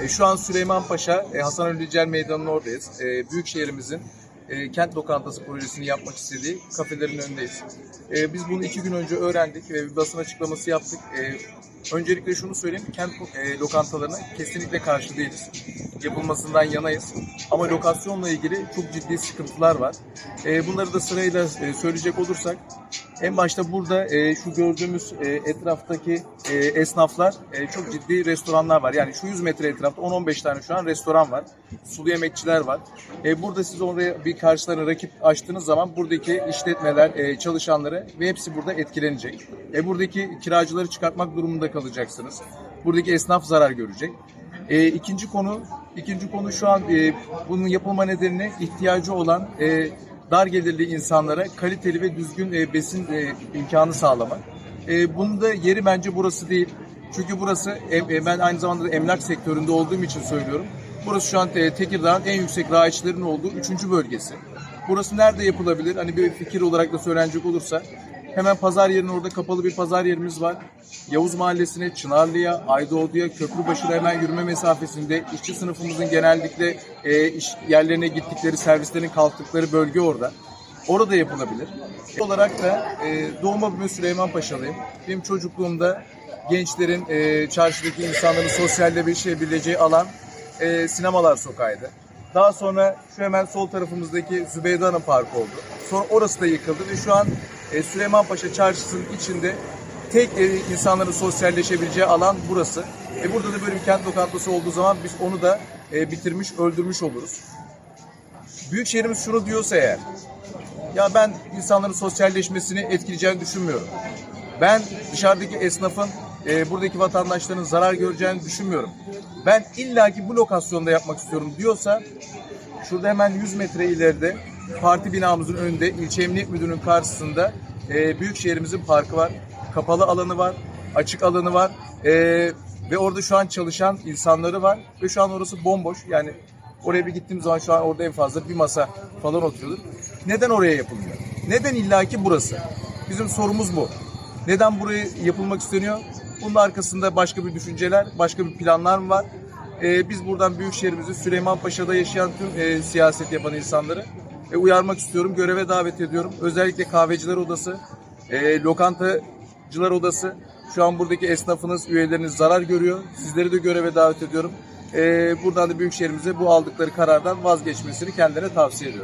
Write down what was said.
E, şu an Süleymanpaşa, e, Hasan Ali Yücel Meydanı'nın oradayız. E, Büyükşehirimizin e, kent lokantası projesini yapmak istediği kafelerin önündeyiz. E, biz bunu iki gün önce öğrendik ve bir basın açıklaması yaptık. E, öncelikle şunu söyleyeyim, kent e, lokantalarına kesinlikle karşı değiliz. Yapılmasından yanayız. Ama lokasyonla ilgili çok ciddi sıkıntılar var. E, bunları da sırayla e, söyleyecek olursak, en başta burada e, şu gördüğümüz e, etraftaki e, esnaflar e, çok ciddi restoranlar var. Yani şu 100 metre etrafta 10-15 tane şu an restoran var. Sulu yemekçiler var. E, burada siz oraya bir karşılarına rakip açtığınız zaman buradaki işletmeler, e, çalışanları ve hepsi burada etkilenecek. E, buradaki kiracıları çıkartmak durumunda kalacaksınız. Buradaki esnaf zarar görecek. E, ikinci konu, ikinci konu şu an e, bunun yapılma nedeni ihtiyacı olan e, dar gelirli insanlara kaliteli ve düzgün e, besin e, imkanı sağlamak. E, bunun da yeri bence burası değil. Çünkü burası ben aynı zamanda da emlak sektöründe olduğum için söylüyorum. Burası şu an Tekirdağ'ın en yüksek raiçlerin olduğu üçüncü bölgesi. Burası nerede yapılabilir? Hani bir fikir olarak da söylenecek olursa hemen pazar yerinin orada kapalı bir pazar yerimiz var. Yavuz Mahallesi'ne, Çınarlı'ya, Aydoğdu'ya, Köprübaşı'na hemen yürüme mesafesinde işçi sınıfımızın genellikle e, iş yerlerine gittikleri, servislerin kalktıkları bölge orada. Orada yapılabilir. olarak da e, doğma büyüme Süleyman Paşalıyım. Benim çocukluğumda gençlerin, e, çarşıdaki insanların sosyalleşebileceği alan e, sinemalar sokağıydı. Daha sonra şu hemen sol tarafımızdaki Zübeyde Hanım Parkı oldu. Sonra orası da yıkıldı ve şu an e, Süleymanpaşa Çarşısı'nın içinde tek e, insanların sosyalleşebileceği alan burası. E, burada da böyle bir kent lokantası olduğu zaman biz onu da e, bitirmiş, öldürmüş oluruz. Büyükşehirimiz şunu diyorsa eğer, ya ben insanların sosyalleşmesini etkileyeceğini düşünmüyorum. Ben dışarıdaki esnafın, e, buradaki vatandaşların zarar göreceğini düşünmüyorum. Ben illaki bu lokasyonda yapmak istiyorum diyorsa, şurada hemen 100 metre ileride parti binamızın önünde ilçe emniyet müdürünün karşısında e, büyükşehirimizin parkı var. Kapalı alanı var, açık alanı var. E, ve orada şu an çalışan insanları var ve şu an orası bomboş. Yani oraya bir gittiğim zaman şu an orada en fazla bir masa falan oturuyordur. Neden oraya yapılmıyor? Neden illaki burası? Bizim sorumuz bu. Neden buraya yapılmak isteniyor? Bunun arkasında başka bir düşünceler, başka bir planlar mı var? Ee, biz buradan Büyükşehir'imizi Süleymanpaşa'da yaşayan tüm e, siyaset yapan insanları e, uyarmak istiyorum, göreve davet ediyorum. Özellikle kahveciler odası, e, lokantacılar odası, şu an buradaki esnafınız, üyeleriniz zarar görüyor. Sizleri de göreve davet ediyorum. E, buradan da Büyükşehir'imize bu aldıkları karardan vazgeçmesini kendilerine tavsiye ediyorum.